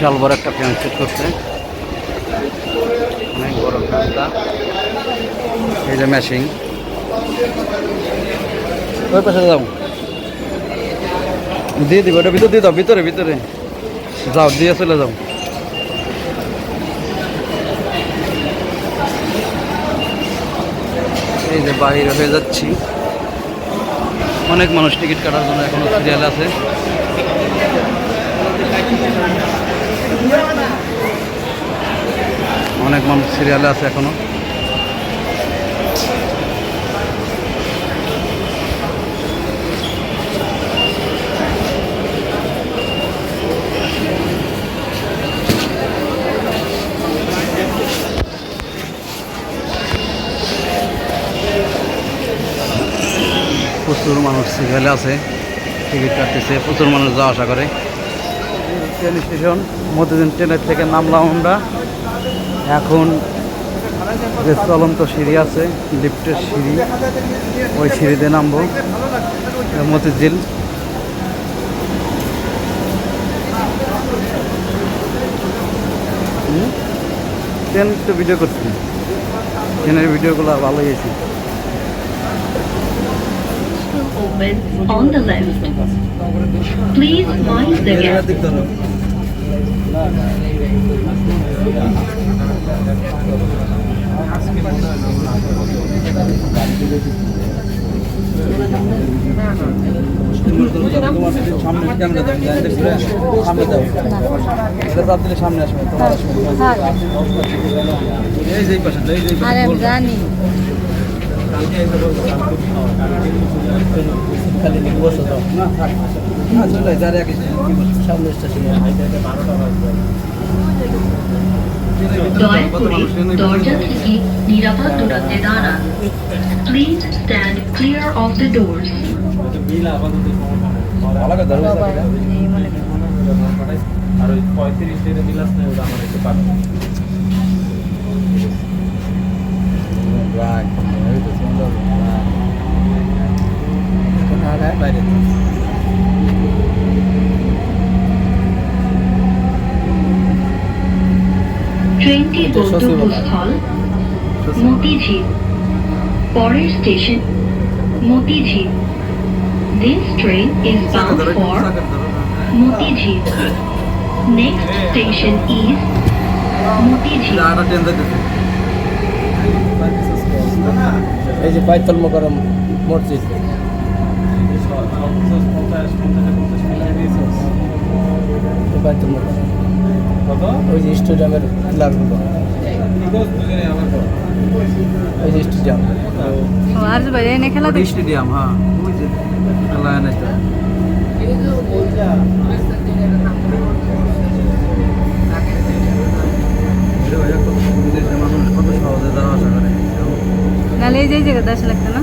বিশাল বড় একটা fan set করছে। অনেক বড় ফ্যানটা এই যে ম্যাশিং ওই পাশে যাও। দিয়ে দিব, ওটা ভিতরে দিয়ে দাও, ভিতরে ভিতরে। যাও, দিয়ে চলে যাও। এই যে বাইরে হয়ে যাচ্ছি। অনেক মানুষ টিকিট কাটার জন্য এখনও সিরিয়াল আছে। অনেক মানুষ সিরিয়ালে আছে এখনও। প্রচুর মানুষ সিরিয়ালে আছে, টিকিট কাটতেছে, প্রচুর মানুষ যাওয়া আসা করে। ট্রেন স্টেশন মতিদিন ট্রেনের থেকে নামলাম আমরা। এখন যে চলন্ত সিঁড়ি আছে, লিফটের সিঁড়ি, ওই সিঁড়িতে নামবো, মতিঝিল? ট্রেন তো ভিডিও করছি। ট্রেনের ভিডিওগুলো ভালোই হয়েছে open on the left. Please mind the gap. সামনে আসবে তোমার আসবে এই যে পাশে এই যে আমি জানি দয়া করে দরজা থেকে নিরাপদ দূরত্বে দাঁড়ান please stand clear of the doors. আর ওই পঁয়ত্রিশ দিনে বিলাস নেই ওটা আমার একটু রাখ বাইরে ট্রেনটির গন্তব্যস্থল মতিঝিল পরের station Motijheel This train is bound for Motijil. Next station is Motijil. আটা ট্রেন যাইতেছে এই যে বাইতুল মোকারম মসজিদ পঞ্চাশ মিলিয়ে কত? ওই যে স্টেডিয়ামের দুজনে আমার ওই যে স্টেডিয়াম। ও আর বাইরে এনে খেলা স্টেডিয়াম হ্যাঁ। ওই যে আসা করে। নাহলে এই যে এই জায়গাতে লাগতো না?